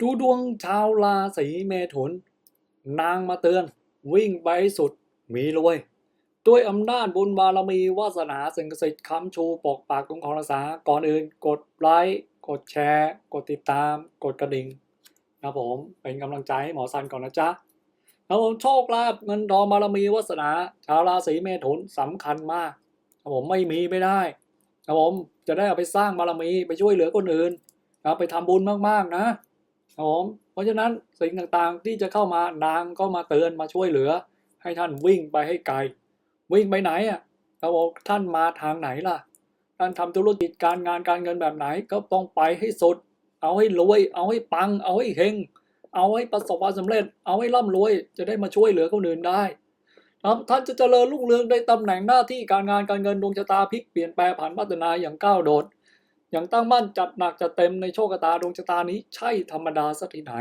ดูดวงชาวราศีเมถุน นางมาเตือน วิ่งไปสุด มีรวย ด้วยอำนาจบุญบารมีวาสนาสิ่งศักดิ์สิทธิ์คำชูปกปากคุ้มครองรักษาก่อนอื่น กดไลค์กดแชร์ กดติดตาม กดกระดิ่งนะผม เป็นกำลังใจให้หมอซันก่อนนะจ๊ะนะผมโชคลาภเงินทองบารมีวาสนา ชาวราศีเมถุนสำคัญมากนะผมไม่มีไม่ได้นะผมจะได้เอาไปสร้างบารมีไปช่วยเหลือคนอื่นนะไปทำบุญมากๆนะ ผมเพราะฉะนั้นสิ่งต่างๆที่จะเข้ามานางก็มาเตือนมาช่วยเหลือ ให้ท่านวิ่งไปให้ไกล วิ่งไปไหนอะครับผมท่านมาทางไหนล่ะ ท่านทำธุรกิจการงานการเงินแบบไหนก็ต้องไปให้สุด เอาให้รวย เอาให้ปัง เอาให้เฮงเอาให้ประสบความสำเร็จ เอาให้ร่ำรวย จะได้มาช่วยเหลือคนอื่นได้ครับท่านจะเจริญรุ่งเรืองในตำแหน่งหน้าที่การงานการเงินดวงชะตาพลิกเปลี่ยนแปลผันพัฒนาอย่างก้าวโดด อย่างตั้งมั่นจัดหนักจัดเต็มในโชคชะตาดวงชะตานี้ใช่ธรรมดาสักที่ไหน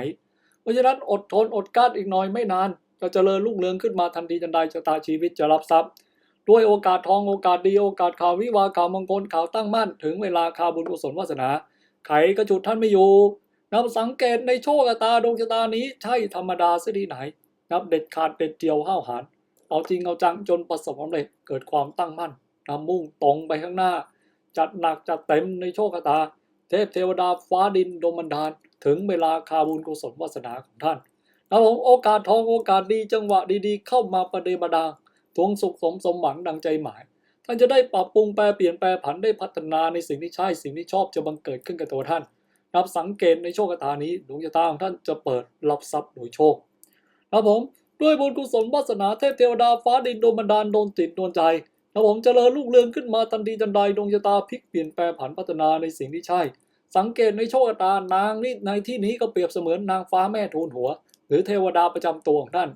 เพราะฉะนั้นอดทนอดกั้นอีกหน่อยไม่นานจะเจริญรุ่งเรืองขึ้นมาทันทีทันใดชะตาชีวิตจะรับทรัพย์ ด้วยโอกาสทองโอกาสดีโอกาสข่าววิวาข่าวมงคลข่าวตั้งมั่น ถึงเวลาข่าวบุญกุศลวาสนาไขกระจุดท่านไม่อยู่นับสังเกตในโชคชะตาดวงชะตานี้ใช่ธรรมดาสักที่ไหน นับเด็ดขาดเด็ดเดียวห้าวหาญเอาจริงเอาจังจนประสบความสำเร็จเกิดความตั้งมั่นนำมุ่งตรงไปข้างหน้า จัดหนักจัดเต็มในโชคชะตา เทพเทวดาฟ้าดินดมบันดาล ถึงเวลาคาบุญกุศลวาสนาของท่านนะผมโอกาสทองโอกาสดีจังหวะดีๆ เข้ามาประเดประดาทวงสุขสมสมหวังดังใจหมาย ท่านจะได้ปรับปรุงแปลเปลี่ยนแปลผันได้พัฒนาในสิ่งที่ใช่สิ่งที่ชอบจะบังเกิดขึ้นกับตัวท่าน นับสังเกตในโชคตานี้ดวงชะตาของท่านจะเปิดรับทรัพย์โดยโชคนะผมด้วยบุญกุศลวาสนาเทพเทวดาฟ้าดินโดนบันดาลโดนติดโดนใจ นะผมเจริญรุ่งเรืองขึ้นมาทันทีทันใดดวงชะตาพลิกเปลี่ยนแปลผันพัฒนาในสิ่งที่ใช่ สังเกตในโชคชะตานางนี่ในที่นี้ก็เปรียบเสมือนนางฟ้าแม่ทูลหัว หรือเทวดาประจำตัวของท่าน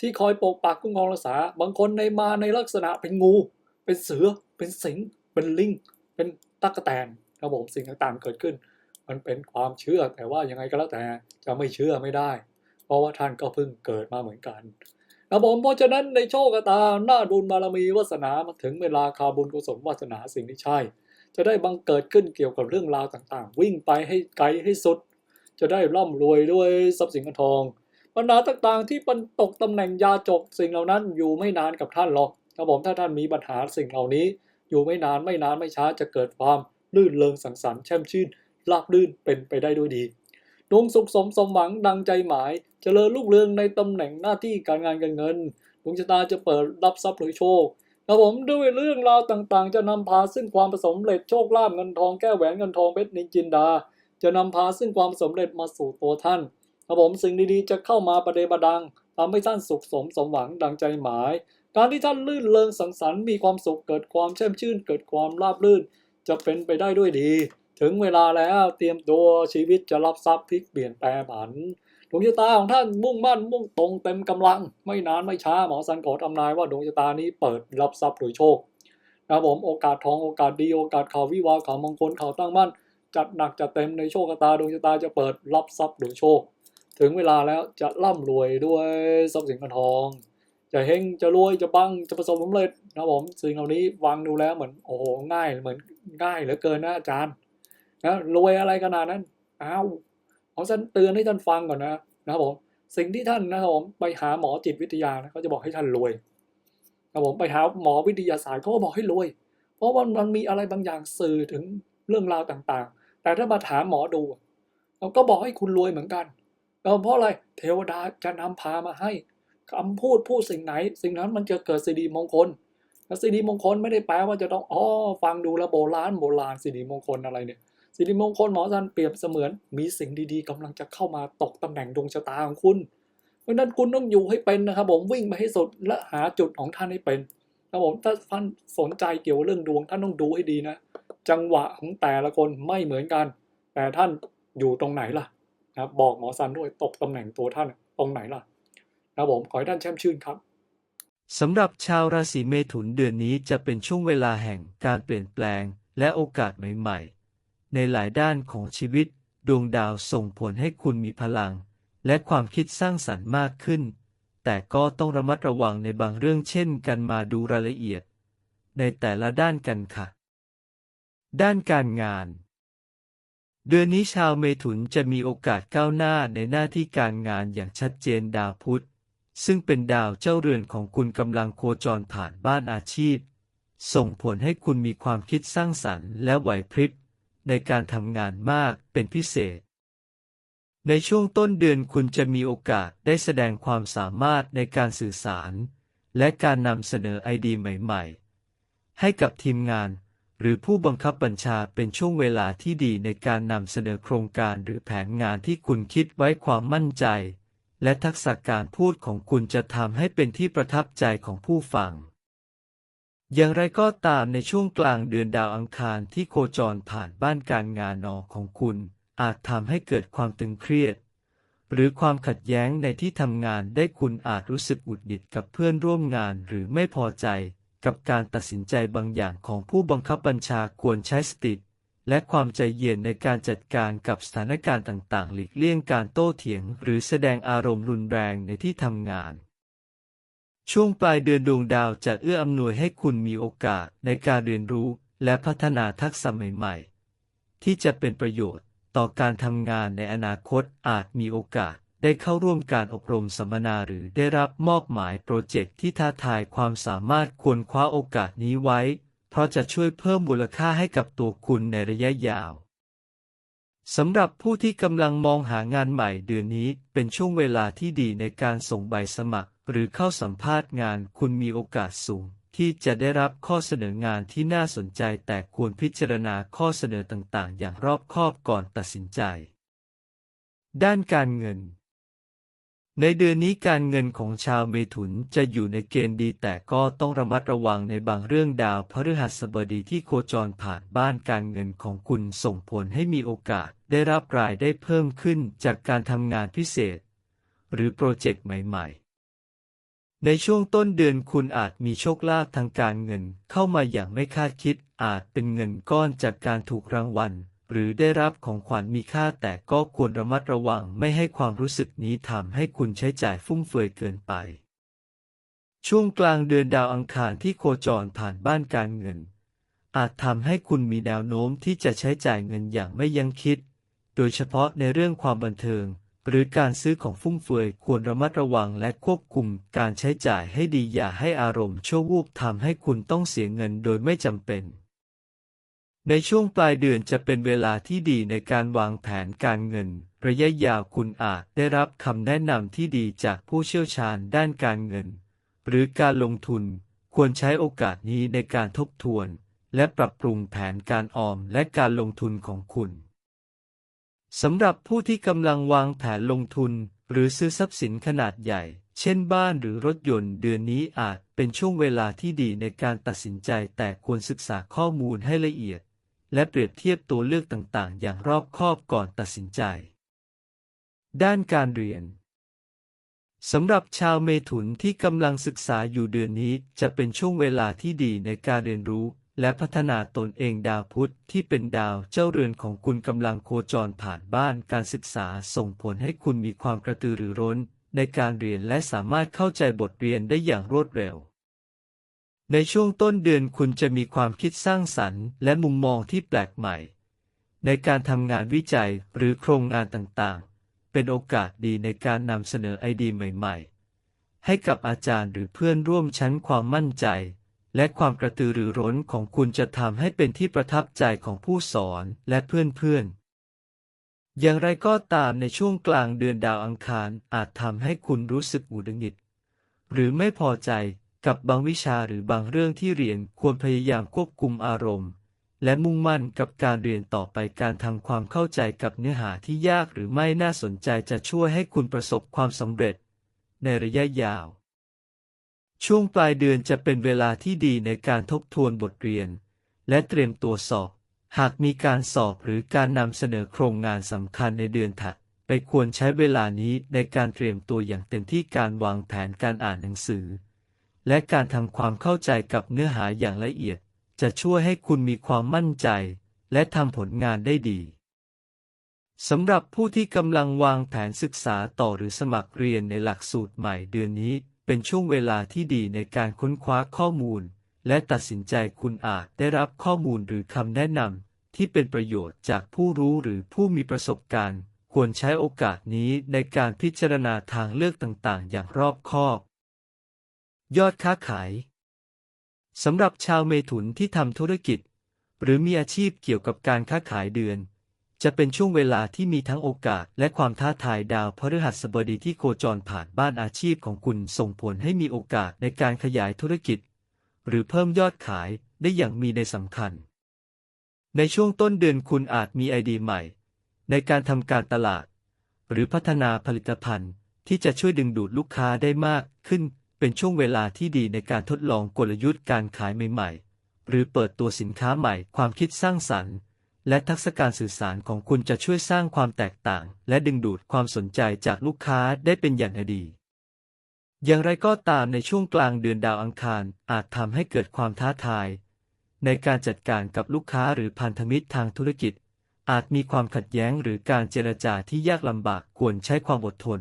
ที่คอยปกปักคุ้มครองรักษา บางคนในมาในลักษณะเป็นงู เป็นเสือ เป็นสิง เป็นลิง เป็นตั๊กแตนครับผมสิ่งต่างๆเกิดขึ้น มันเป็นความเชื่อแต่ว่ายังไงก็แล้วแต่จะไม่เชื่อไม่ได้ เพราะว่าท่านก็เพิ่งเกิดมาเหมือนกัน ครับผมเพราะฉะนั้นในโชคตาหน้าดุลบารมีวาสนามาถึงเวลาคาบุญกุศลวาสนาสิ่งที่ใช่ จะได้บังเกิดขึ้นเกี่ยวกับเรื่องราวต่างๆ วิ่งไปให้ไกลให้สุด จะได้ร่ำรวยด้วยทรัพย์สินเงินทองปัญหาต่างๆที่มันตกตำแหน่งยาจกสิ่งเหล่านั้นอยู่ไม่นานกับท่านหรอกครับผมถ้าท่านมีปัญหาสิ่งเหล่านี้ อยู่ไม่นานไม่นานไม่ช้าจะเกิดความลื่นเลงสังสรรค์แช่มชื่นราบลื่นเป็นไปได้ด้วยดี ดวงสุขสมสมหวังดังใจหมายเจริญรุ่งเรืองในตำแหน่งหน้าที่การงานการเงินดวงชะตาจะเปิดรับทรัพย์โดยโชคครับผมด้วยเรื่องราวต่างๆ จะนำพาซึ่งความประสมเร็จโชคลาภเงินทองแก้แหวนเงินทองเพชรนินจินดา จะนำพาซึ่งความสำเร็จมาสู่ตัวท่านครับผมสิ่งดีๆจะเข้ามาประเดประดังทำให้ท่านสุขสมสมหวังดังใจหมาย การที่ท่านลื่นเลงสังสรรค์มีความสุขเกิดความแช่มชื่น เกิดความราบรื่น จะเป็นไปได้ด้วยดี ถึงเวลาแล้วเตรียมตัวชีวิตจะรับทรัพย์พลิกเปลี่ยนแปลผันดวงชะตาของท่านมุ่งมั่นมุ่งตรงเต็มกำลัง ไม่นานไม่ช้าหมอสันขอทำนายว่าดวงชะตานี้เปิดรับทรัพย์โดยโชคนะครับผมโอกาสทองโอกาสดีโอกาสข่าววิวาข่าวมงคลข่าวตั้งมั่น จัดหนักจัดเต็มในโชคชะตาดวงชะตาจะเปิดรับทรัพย์โดยโชค ถึงเวลาแล้วจะร่ำรวยด้วยทรัพย์สินเงินทอง จะเฮงจะรวยจะปังจะประสบความสำเร็จนะครับผมสิ่งเหล่านี้ฟังดูแล้วเหมือนโอ้โหง่ายเหมือนง่ายเหลือเกินนะอาจารย์ นะรวยอะไรขนาดนั้นอ้าวเอาฉันเตือนให้ท่านฟังก่อนนะนะครับผมสิ่งที่ท่านนะครับผมไปหาหมอจิตวิทยานะเขาจะบอกให้ท่านรวยนะครับผมไปหาหมอวิทยาศาสตร์เขาก็บอกให้รวย เพราะว่ามันมีอะไรบางอย่างสื่อถึงเรื่องราวต่างๆ แต่ถ้ามาถามหมอดูเราก็บอกให้คุณรวยเหมือนกันเพราะอะไรเทวดาจะนำพามาให้คำพูดพูดสิ่งไหน สิ่งนั้นมันจะเกิดสิริมงคลแล้วสิริมงคลไม่ได้แปลว่าจะต้องอ๋อฟังดูแลโบราณโบราณสิริมงคลอะไรเนี่ย สิริมงคลหมอจันเปรียบเสมือน มีสิ่งดีๆกำลังจะเข้ามาตกตำแหน่งดวงชะตาของคุณ เพราะนั้นคุณต้องอยู่ให้เป็นนะครับ ผมวิ่งไปให้สุดและหาจุดของท่านให้เป็นครับผมถ้าท่านสนใจเกี่ยวเรื่องดวงท่านต้องดูให้ดีนะ จังหวะของแต่ละคนไม่เหมือนกัน แต่ท่านอยู่ตรงไหนล่ะนะบอกหมอซันด้วยตกตำแหน่งตัวท่านตรงไหนล่ะนะผมขอให้ท่านแช่มชื่นครับสำหรับชาวราศีเมถุนเดือนนี้จะเป็นช่วงเวลาแห่งการเปลี่ยนแปลงและโอกาสใหม่ๆ ในหลายด้านของชีวิต ดวงดาวส่งผลให้คุณมีพลัง และความคิดสร้างสรรค์มากขึ้น แต่ก็ต้องระมัดระวังในบางเรื่องเช่นกันมาดูรายละเอียด ในแต่ละด้านกันค่ะ ด้านการงาน เดือนนี้ชาวเมถุนจะมีโอกาสก้าวหน้าในหน้าที่การงานอย่างชัดเจนดาวพุธซึ่งเป็นดาวเจ้าเรือนของคุณกำลังโคจรผ่านบ้านอาชีพ ส่งผลให้คุณมีความคิดสร้างสรรค์และไหวพริบ ในการทำงานมากเป็นพิเศษ ในช่วงต้นเดือนคุณจะมีโอกาสได้แสดงความสามารถในการสื่อสาร และการนำเสนอไอเดียใหม่ ๆ ให้กับทีมงานหรือผู้บังคับบัญชาเป็นช่วงเวลาที่ดีในการนำเสนอโครงการหรือแผนงานที่คุณคิดไว้ความมั่นใจ และทักษะการพูดของคุณจะทำให้เป็นที่ประทับใจของผู้ฟัง อย่างไรก็ตามในช่วงกลางเดือนดาวอังคารที่โคจรผ่านบ้านการงานนอของคุณ อาจทำให้เกิดความตึงเครียด หรือความขัดแย้งในที่ทำงานได้คุณอาจรู้สึกอุดหงิดกับเพื่อนร่วมงานหรือไม่พอใจ กับการตัดสินใจบางอย่างของผู้บังคับบัญชาควรใช้สติและความใจเย็นในการจัดการกับสถานการณ์ต่างๆ หลีกเลี่ยงการโต้เถียง หรือแสดงอารมณ์รุนแรงในที่ทำงาน ช่วงปลายเดือนดวงดาวจะเอื้ออำนวยให้คุณมีโอกาสในการเรียนรู้และพัฒนาทักษะใหม่ๆ ที่จะเป็นประโยชน์ต่อการทำงานในอนาคตอาจมีโอกาสได้เข้าร่วมการอบรมสัมมนาหรือได้รับมอบหมายโปรเจกต์ที่ท้าทายความสามารถควรคว้าโอกาสนี้ไว้ เพราะจะช่วยเพิ่มมูลค่าให้กับตัวคุณในระยะยาวสำหรับผู้ที่กำลังมองหางานใหม่เดือนนี้เป็นช่วงเวลาที่ดีในการส่งใบสมัคร หรือเข้าสัมภาษณ์งานคุณมีโอกาสสูง ที่จะได้รับข้อเสนองานที่น่าสนใจแต่ควรพิจารณาข้อเสนอต่างๆ อย่างรอบคอบก่อนตัดสินใจ ด้านการเงิน ในเดือนนี้การเงินของชาวเมถุนจะอยู่ในเกณฑ์ดีแต่ก็ต้องระมัดระวังในบางเรื่องดาวพฤหัสบดีที่โคจรผ่านบ้านการเงินของคุณส่งผลให้มีโอกาสได้รับรายได้เพิ่มขึ้นจากการทำงานพิเศษ หรือโปรเจกต์ใหม่ ๆ ในช่วงต้นเดือนคุณอาจมีโชคลาภทางการเงินเข้ามาอย่างไม่คาดคิด อาจเป็นเงินก้อนจากการถูกรางวัล หรือได้รับของขวัญมีค่าแต่ก็ควรระมัดระวังไม่ให้ความรู้สึกนี้ทำให้คุณใช้จ่ายฟุ่มเฟือยเกินไป ช่วงกลางเดือนดาวอังคารที่โคจรผ่านบ้านการเงิน อาจทำให้คุณมีแนวโน้มที่จะใช้จ่ายเงินอย่างไม่ยั้งคิด โดยเฉพาะในเรื่องความบันเทิง หรือการซื้อของฟุ่มเฟือยควรระมัดระวังและควบคุมการใช้จ่ายให้ดีอย่าให้อารมณ์ชั่ววูบทำให้คุณต้องเสียเงินโดยไม่จำเป็น ในช่วงปลายเดือนจะเป็นเวลาที่ดีในการวางแผนการเงิน ระยะยาวคุณอาจได้รับคำแนะนำที่ดีจากผู้เชี่ยวชาญด้านการเงิน หรือการลงทุนควรใช้โอกาสนี้ในการทบทวน และปรับปรุงแผนการออมและการลงทุนของคุณ สำหรับผู้ที่กำลังวางแผนลงทุน หรือซื้อทรัพย์สินขนาดใหญ่ เช่นบ้านหรือรถยนต์เดือนนี้อาจเป็นช่วงเวลาที่ดีในการตัดสินใจแต่ควรศึกษาข้อมูลให้ละเอียด และเปรียบเทียบตัวเลือกต่างๆ อย่างรอบคอบก่อนตัดสินใจ ด้านการเรียนสำหรับชาวเมถุนที่กำลังศึกษาอยู่เดือนนี้จะเป็นช่วงเวลาที่ดีในการเรียนรู้ และพัฒนาตนเองดาวพุธที่เป็นดาวเจ้าเรือนของคุณกำลังโคจรผ่านบ้านการศึกษาส่งผลให้คุณมีความกระตือรือร้น ในการเรียนและสามารถเข้าใจบทเรียนได้อย่างรวดเร็ว ในช่วงต้นเดือนคุณจะมีความคิดสร้างสรรค์ และมุมมองที่แปลกใหม่ ในการทำงานวิจัยหรือโครงงานต่างๆ เป็นโอกาสดีในการนำเสนอไอเดียใหม่ ๆ ให้กับอาจารย์หรือเพื่อนร่วมชั้นความมั่นใจ และความกระตือรือร้นของคุณจะทำให้เป็นที่ประทับใจของผู้สอนและเพื่อนๆอย่างไรก็ตามในช่วงกลางเดือนดาวอังคารอาจทำให้คุณรู้สึกหงุดหงิด หรือไม่พอใจกับบางวิชาหรือบางเรื่องที่เรียนควรพยายามควบคุมอารมณ์ และมุ่งมั่นกับการเรียนต่อไปการทำความเข้าใจกับเนื้อหาที่ยากหรือไม่น่าสนใจจะช่วยให้คุณประสบความสำเร็จ ในระยะยาว ช่วงปลายเดือนจะเป็นเวลาที่ดีในการทบทวนบทเรียน และเตรียมตัวสอบ หากมีการสอบหรือการนำเสนอโครงงานสำคัญในเดือนถัดไปควรใช้เวลานี้ในการเตรียมตัวอย่างเต็มที่การวางแผนการอ่านหนังสือ และการทำความเข้าใจกับเนื้อหาอย่างละเอียด จะช่วยให้คุณมีความมั่นใจ และทำผลงานได้ดีสำหรับผู้ที่กำลังวางแผนศึกษาต่อหรือสมัครเรียนในหลักสูตรใหม่เดือนนี้ เป็นช่วงเวลาที่ดีในการค้นคว้าข้อมูล และตัดสินใจคุณอาจได้รับข้อมูลหรือคำแนะนำที่เป็นประโยชน์จากผู้รู้หรือผู้มีประสบการณ์ ควรใช้โอกาสนี้ในการพิจารณาทางเลือกต่างๆ อย่างรอบคอบ ยอดค้าขายสำหรับชาวเมถุนที่ทำธุรกิจ หรือมีอาชีพเกี่ยวกับการค้าขายเดือน จะเป็นช่วงเวลาที่มีทั้งโอกาสและความท้าทายดาวพฤหัสบดีที่โคจรผ่านบ้านอาชีพของคุณส่งผลให้มีโอกาสในการขยายธุรกิจ หรือเพิ่มยอดขายได้อย่างมีในสำคัญ ในช่วงต้นเดือนคุณอาจมีไอเดียใหม่ ในการทำการตลาด หรือพัฒนาผลิตภัณฑ์ที่จะช่วยดึงดูดลูกค้าได้มากขึ้น เป็นช่วงเวลาที่ดีในการทดลองกลยุทธ์การขายใหม่ ๆ หรือเปิดตัวสินค้าใหม่ความคิดสร้างสรรค์ และทักษะการสื่อสารของคุณจะช่วยสร้างความแตกต่าง และดึงดูดความสนใจจากลูกค้าได้เป็นอย่างดี อย่างไรก็ตามในช่วงกลางเดือนดาวอังคารอาจทำให้เกิดความท้าทาย ในการจัดการกับลูกค้าหรือพันธมิตรทางธุรกิจ อาจมีความขัดแย้งหรือการเจรจาที่ยากลำบากควรใช้ความอดทน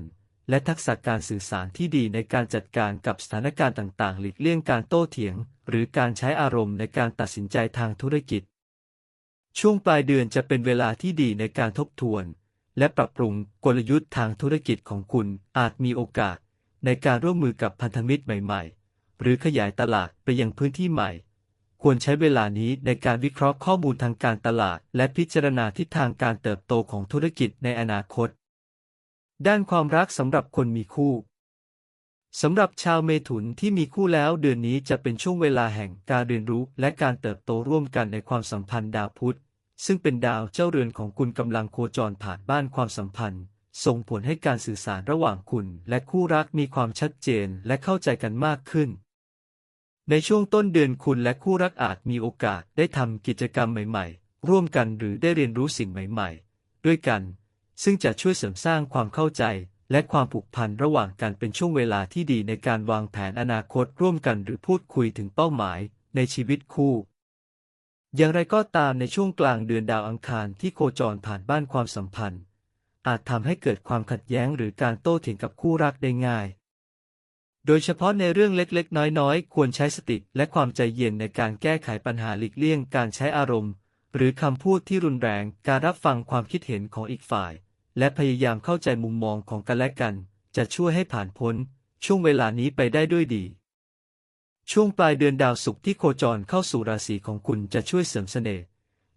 และทักษะการสื่อสารที่ดีในการจัดการกับสถานการณ์ต่างๆ หลีกเลี่ยงการโต้เถียง หรือการใช้อารมณ์ในการตัดสินใจทางธุรกิจ ช่วงปลายเดือนจะเป็นเวลาที่ดีในการทบทวน และปรับปรุงกลยุทธ์ทางธุรกิจของคุณอาจมีโอกาส ในการร่วมมือกับพันธมิตรใหม่ ๆ หรือขยายตลาดไปยังพื้นที่ใหม่ ควรใช้เวลานี้ในการวิเคราะห์ข้อมูลทางการตลาด และพิจารณาทิศทางการเติบโตของธุรกิจในอนาคต ด้านความรักสำหรับคนมีคู่สำหรับชาวเมถุนที่มีคู่แล้วเดือนนี้จะเป็นช่วงเวลาแห่งการเรียนรู้และการเติบโตร่วมกันในความสัมพันธ์ดาวพุธ ซึ่งเป็นดาวเจ้าเรือนของคุณกำลังโคจรผ่านบ้านความสัมพันธ์ ส่งผลให้การสื่อสารระหว่างคุณและคู่รักมีความชัดเจนและเข้าใจกันมากขึ้น ในช่วงต้นเดือนคุณและคู่รักอาจมีโอกาสได้ทำกิจกรรมใหม่ ๆ ร่วมกันหรือได้เรียนรู้สิ่งใหม่ ๆ ด้วยกัน ซึ่งจะช่วยเสริมสร้างความเข้าใจและความผูกพันระหว่างกันเป็นช่วงเวลาที่ดีในการวางแผนอนาคตร่วมกันหรือพูดคุยถึงเป้าหมายในชีวิตคู่ อย่างไรก็ตามในช่วงกลางเดือนดาวอังคารที่โคจรผ่านบ้านความสัมพันธ์ อาจทำให้เกิดความขัดแย้งหรือการโต้เถียงกับคู่รักได้ง่าย โดยเฉพาะในเรื่องเล็กๆ น้อยๆ ควรใช้สติและความใจเย็นในการแก้ไขปัญหาหลีกเลี่ยงการใช้อารมณ์ หรือคำพูดที่รุนแรง การรับฟังความคิดเห็นของอีกฝ่าย และพยายามเข้าใจมุมมองของกันและกัน จะช่วยให้ผ่านพ้น ช่วงเวลานี้ไปได้ด้วยดี ช่วงปลายเดือนดาวศุกร์ที่โคจรเข้าสู่ราศีของคุณจะช่วยเสริมเสน่ห์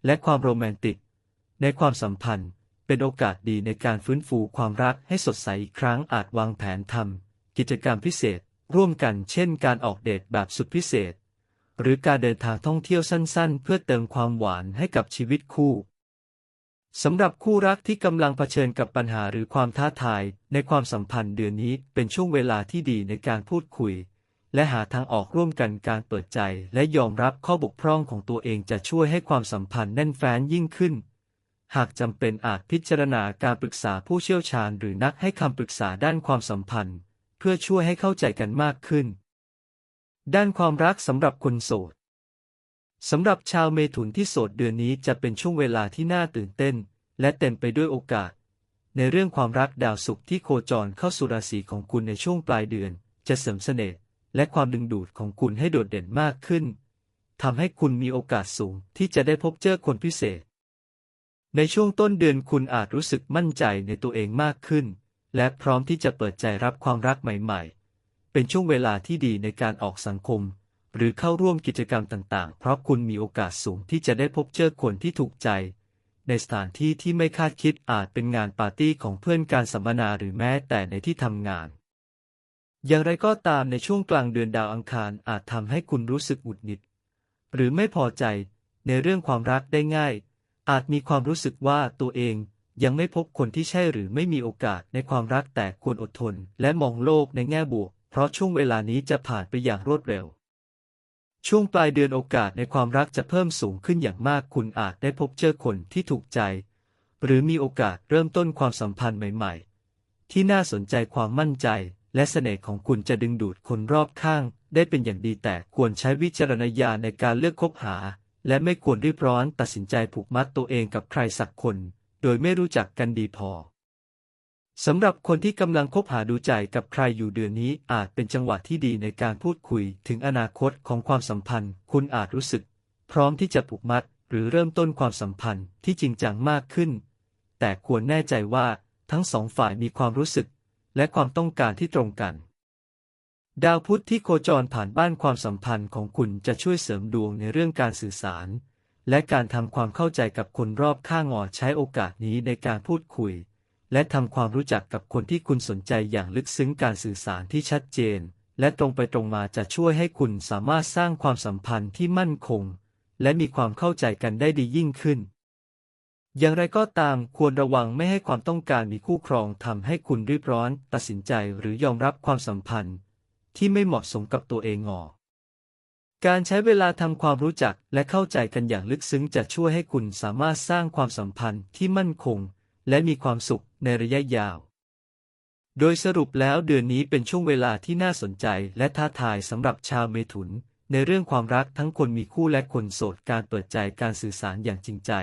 และความโรแมนติก ในความสัมพันธ์ เป็นโอกาสดีในการฟื้นฟูความรักให้สดใสอีกครั้งอาจวางแผนทำกิจกรรมพิเศษ ร่วมกันเช่นการออกเดทแบบสุดพิเศษ หรือการเดินทางท่องเที่ยวสั้นๆ เพื่อเติมความหวานให้กับชีวิตคู่สำหรับคู่รักที่กำลังเผชิญกับปัญหาหรือความท้าทาย ในความสัมพันธ์เดือนนี้เป็นช่วงเวลาที่ดีในการพูดคุย และหาทางออกร่วมกันการเปิดใจและยอมรับข้อบกพร่องของตัวเองจะช่วยให้ความสัมพันธ์แน่นแฟ้นยิ่งขึ้น หากจำเป็นอาจพิจารณาการปรึกษาผู้เชี่ยวชาญหรือนักให้คำปรึกษาด้านความสัมพันธ์ เพื่อช่วยให้เข้าใจกันมากขึ้น ด้านความรักสำหรับคนโสดสำหรับชาวเมถุนที่โสดเดือนนี้จะเป็นช่วงเวลาที่น่าตื่นเต้น และเต็มไปด้วยโอกาส ในเรื่องความรักดาวศุกร์ที่โคจรเข้าสู่ราศีของคุณในช่วงปลายเดือน จะเสริมเสน่ห์ และความดึงดูดของคุณให้โดดเด่นมากขึ้นทำให้คุณมีโอกาสสูงที่จะได้พบเจอคนพิเศษ ในช่วงต้นเดือนคุณอาจรู้สึกมั่นใจในตัวเองมากขึ้น และพร้อมที่จะเปิดใจรับความรักใหม่ๆ เป็นช่วงเวลาที่ดีในการออกสังคม หรือเข้าร่วมกิจกรรมต่างๆ เพราะคุณมีโอกาสสูงที่จะได้พบเจอคนที่ถูกใจ ในสถานที่ที่ไม่คาดคิดอาจเป็นงานปาร์ตี้ของเพื่อนการสัมมนาหรือแม้แต่ในที่ทำงาน อย่างไรก็ตามในช่วงกลางเดือนดาวอังคารอาจทำให้คุณรู้สึกหงุดหงิด หรือไม่พอใจในเรื่องความรักได้ง่าย อาจมีความรู้สึกว่าตัวเองยังไม่พบคนที่ใช่หรือไม่มีโอกาสในความรักแต่ควรอดทน และมองโลกในแง่บวก เพราะช่วงเวลานี้จะผ่านไปอย่างรวดเร็ว ช่วงปลายเดือนโอกาสในความรักจะเพิ่มสูงขึ้นอย่างมากคุณอาจได้พบเจอคนที่ถูกใจ หรือมีโอกาสเริ่มต้นความสัมพันธ์ใหม่ ๆ ที่น่าสนใจความมั่นใจ และเสน่ห์ของคุณจะดึงดูดคนรอบข้าง ได้เป็นอย่างดีแต่ควรใช้วิจารณญาณในการเลือกคบหา และไม่ควรรีบร้อนตัดสินใจผูกมัดตัวเองกับใครสักคน โดยไม่รู้จักกันดีพอสำหรับคนที่กำลังคบหาดูใจกับใครอยู่เดือนนี้อาจเป็นจังหวะที่ดีในการพูดคุยถึงอนาคตของความสัมพันธ์ คุณอาจรู้สึก พร้อมที่จะผูกมัด หรือเริ่มต้นความสัมพันธ์ที่จริงจังมากขึ้น แต่ควรแน่ใจว่าทั้งสองฝ่ายมีความรู้สึก และความต้องการที่ตรงกัน ดาวพุธที่โคจรผ่านบ้านความสัมพันธ์ของคุณจะช่วยเสริมดวงในเรื่องการสื่อสาร และการทำความเข้าใจกับคนรอบข้างอใช้โอกาสนี้ในการพูดคุย และทำความรู้จักกับคนที่คุณสนใจอย่างลึกซึ้งการสื่อสารที่ชัดเจน และตรงไปตรงมาจะช่วยให้คุณสามารถสร้างความสัมพันธ์ที่มั่นคง และมีความเข้าใจกันได้ดียิ่งขึ้น อย่างไรก็ตามควรระวังไม่ให้ความต้องการมีคู่ครองทำให้คุณรีบร้อน ตัดสินใจหรือยอมรับความสัมพันธ์ ที่ไม่เหมาะสมกับตัวเองออกการใช้เวลาทำความรู้จักและเข้าใจกันอย่างลึกซึ้งจะช่วยให้คุณสามารถสร้างความสัมพันธ์ที่มั่นคง และมีความสุขในระยะยาว โดยสรุปแล้วเดือนนี้เป็นช่วงเวลาที่น่าสนใจและท้าทายสำหรับชาวเมถุน ในเรื่องความรักทั้งคนมีคู่และคนโสดการเปิดใจการสื่อสารอย่างจริงใจ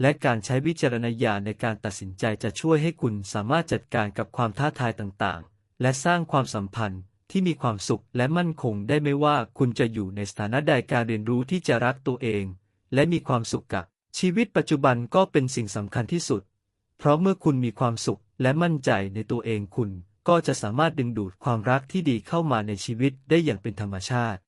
และการใช้วิจารณญาณในการตัดสินใจจะช่วยให้คุณสามารถจัดการกับความท้าทายต่างๆ และสร้างความสัมพันธ์ที่มีความสุขและมั่นคงได้ไม่ว่าคุณจะอยู่ในสถานะใดการเรียนรู้ที่จะรักตัวเอง และมีความสุขกับชีวิตปัจจุบันก็เป็นสิ่งสำคัญที่สุด เพราะเมื่อคุณมีความสุขและมั่นใจในตัวเองคุณก็จะสามารถดึงดูดความรักที่ดีเข้ามาในชีวิตได้อย่างเป็นธรรมชาติ